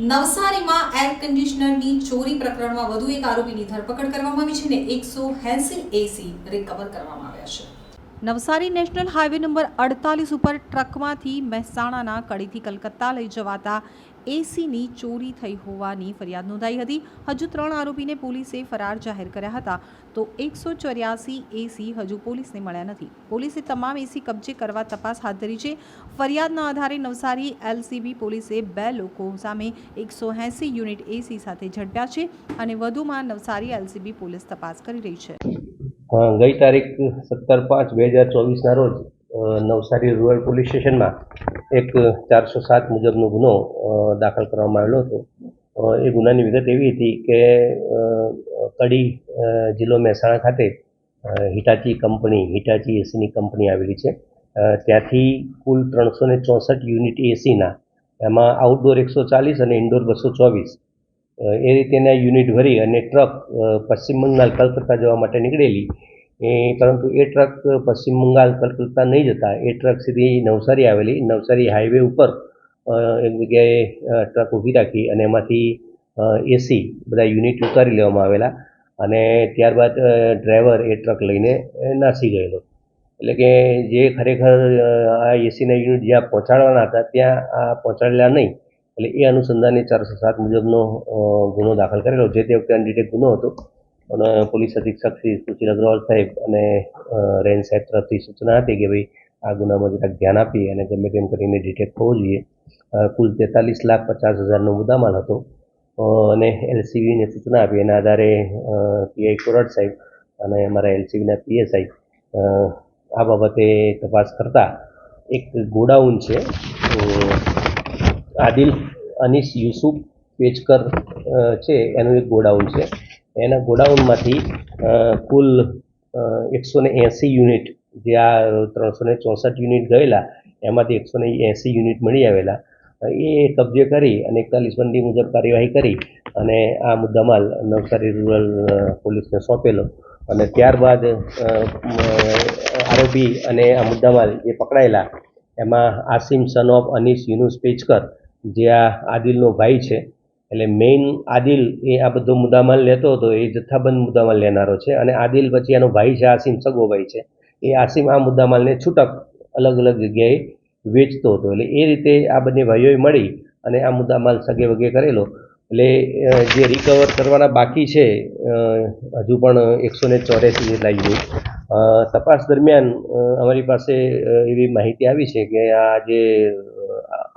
નવસારીમાં એર કન્ડિશનરની ચોરી પ્રકરણમાં વધુ એક આરોપીની ધરપકડ કરવામાં આવી છે અને એકસો એસી રિકવર કરવામાં આવ્યા છે. નવસારી નેશનલ હાઈવે નંબર અડતાલીસ ઉપર ટ્રકમાંથી મહેસાણાના કડીથી કલકત્તા લઈ જવાતા એસીની ચોરી થઈ હોવાની ફરિયાદ નોંધાઈ હતી. હજુ ત્રણ આરોપીને પોલીસે ફરાર જાહેર કર્યા હતા. તો એકસો ચોર્યાસી એસી હજુ પોલીસને મળ્યા નથી. પોલીસે તમામ એસી કબજે કરવા તપાસ હાથ ધરી છે. ફરિયાદના આધારે નવસારી એલસીબી પોલીસે બે લોકો સામે એકસો એંસી યુનિટ એસી સાથે ઝડપ્યા છે અને વધુમાં નવસારી એલસીબી પોલીસ તપાસ કરી રહી છે. ગઈ તારીખ સત્તર પાંચ બે હજાર ચોવીસના રોજ નવસારી રૂરલ પોલીસ સ્ટેશનમાં એક ચારસો સાત મુજબનો ગુનો દાખલ કરવામાં આવેલો હતો. એ ગુનાની વિગત એવી હતી કે કડી જિલ્લો મહેસાણા ખાતે હિટાચી કંપની, હિટાચી એસીની કંપની આવેલી છે. ત્યાંથી કુલ ત્રણસો ને ચોસઠ યુનિટ એસીના, એમાં આઉટડોર એકસો ચાલીસ અને ઇન્ડોર બસો ચોવીસ. એ રીતેના યુનિટ ભરી અને ટ્રક પશ્ચિમ બંગાળ, કલકત્તા જવા માટે નીકળેલી એ પરંતુ એ ટ્રક પશ્ચિમ બંગાળ, કલકત્તા નહીં જતા. એ ટ્રક સીધી નવસારી આવેલી, નવસારી હાઈવે ઉપર એક જગ્યાએ ટ્રક ઊભી રાખી અને એમાંથી એસી બધા યુનિટ ઉતારી લેવામાં આવેલા અને ત્યારબાદ ડ્રાઈવર એ ટ્રક લઈને નાસી ગયેલો. એટલે કે જે ખરેખર આ એસીના યુનિટ જ્યાં પહોંચાડવાના હતા, ત્યાં આ પહોંચાડેલા નહીં. એટલે એ અનુસંધાને ચારસો સાત મુજબનો ગુનો દાખલ કરેલો, જે તે વખતે અનડિટેક ગુનો હતો. અને પોલીસ અધિક્ષક શ્રી સુશીલ અગ્રવાલ સાહેબ અને રેન્જ સાહેબ તરફથી સૂચના હતી કે ભાઈ, આ ગુનામાં જરાક ધ્યાન આપી અને ગમે તેમ કરીને ડિટેક્ટ થવો જોઈએ. કુલ તેતાલીસ લાખ પચાસ હજારનો મુદ્દામાલ હતો. અને એલસીબીને સૂચના આપી એના આધારે પીઆઈ કોરટ સાહેબ અને અમારા એલસીબીના પીએસઆઈ આ બાબતે તપાસ કરતા એક ગોડાઉન છે આદિલ અનીસ યુસુફ પેચકર છે, એનું એક ગોડાઉન છે. એના ગોડાઉનમાંથી કુલ એકસો ને એંસી યુનિટ જે આ ત્રણસો ને ચોસઠ યુનિટ ગયેલા, એમાંથી એકસો ને એંસી યુનિટ મળી આવેલા. એ કબજે કરી અને એકતાલીસ બંદી મુજબ કાર્યવાહી કરી અને આ મુદ્દામાલ નવસારી રૂરલ પોલીસને સોંપેલો. અને ત્યારબાદ આરોપી અને આ મુદ્દામાલ જે પકડાયેલા, એમાં આસિમ સન ઓફ અનીસ યુનુસ પેચકર, જે આ આદિલનો ભાઈ છે એટલે મેઇન આદિલ એ આ બધો મુદ્દામાલ લેતો હતો, એ જથ્થાબંધ મુદ્દામાલ લેનારો છે અને આદિલ પછી એનો ભાઈ છે, આસિમ સગો ભાઈ છે. એ આસિમ આ મુદ્દામાલને છૂટક અલગ અલગ જગ્યાએ વેચતો હતો. એટલે એ રીતે આ બંને ભાઈઓએ મળી અને આ મુદ્દામાલ સગે વગે કરેલો. એટલે જે રિકવર કરવાના બાકી છે હજુ પણ એકસો ને ચોર્યાસી જેટલા યુનિટ તપાસ દરમિયાન અમારી પાસે એવી માહિતી આવી છે કે આ જે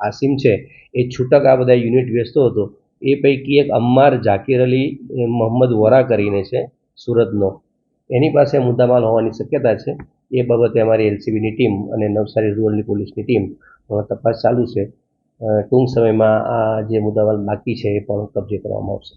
આસિમ છે, એ છૂટક આ બધા યુનિટ વેચતો હતો. એ પૈકી એક અમ્માર ઝાકિર અલી મોહમ્મદ વોરા કરીને છે, સુરતનો. એની પાસે મુદ્દામાલ હોવાની શક્યતા છે. એ બાબતે અમારી એલસીબીની ટીમ અને નવસારી રૂરલની પોલીસની ટીમ તપાસ ચાલુ છે. ટૂંક સમયમાં આ જે મુદ્દામાલ બાકી છે એ પણ કબજે કરવામાં આવશે.